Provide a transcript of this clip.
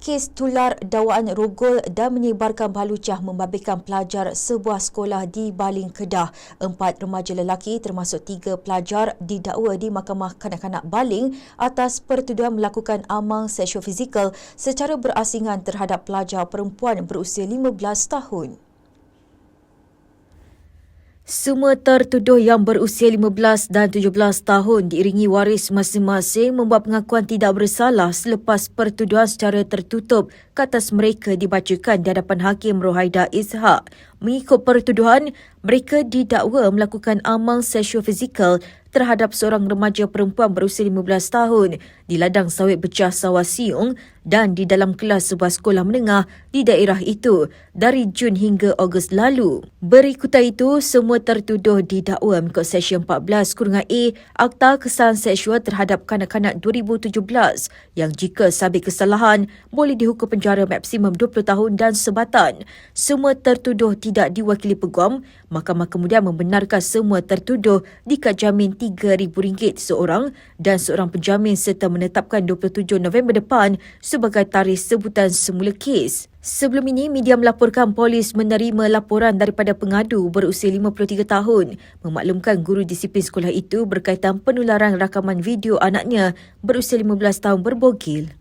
kes tular dawaan rogol dan menyebarkan balucah membabitkan pelajar sebuah sekolah di Baling Kedah. Empat remaja lelaki termasuk tiga pelajar didakwa di Mahkamah Kanak-Kanak Baling atas pertuduhan melakukan amal seksual fizikal secara berasingan terhadap pelajar perempuan berusia 15 tahun. Semua tertuduh yang berusia 15 dan 17 tahun diiringi waris masing-masing membuat pengakuan tidak bersalah selepas pertuduhan secara tertutup ke atas mereka dibacakan di hadapan Hakim Rohaida Ishak. Mengikut pertuduhan, mereka didakwa melakukan amal seksual fizikal terhadap seorang remaja perempuan berusia 15 tahun di ladang sawit pecah sawah siung dan di dalam kelas sebuah sekolah menengah di daerah itu dari Jun hingga Ogos lalu. Berikutan itu, semua tertuduh didakwa mengikut Seksyen 14 kurungan A Akta Kesalahan Seksual terhadap Kanak-Kanak 2017 yang jika sabit kesalahan boleh dihukum penjara maksimum 20 tahun dan sebatan. Semua tertuduh tidak diwakili peguam, Mahkamah kemudian membenarkan semua tertuduh dikad jamin RM3,000 seorang dan seorang penjamin serta menetapkan 27 November depan sebagai tarikh sebutan semula kes. Sebelum ini, media melaporkan polis menerima laporan daripada pengadu berusia 53 tahun memaklumkan guru disiplin sekolah itu berkaitan penularan rakaman video anaknya berusia 15 tahun berbogil.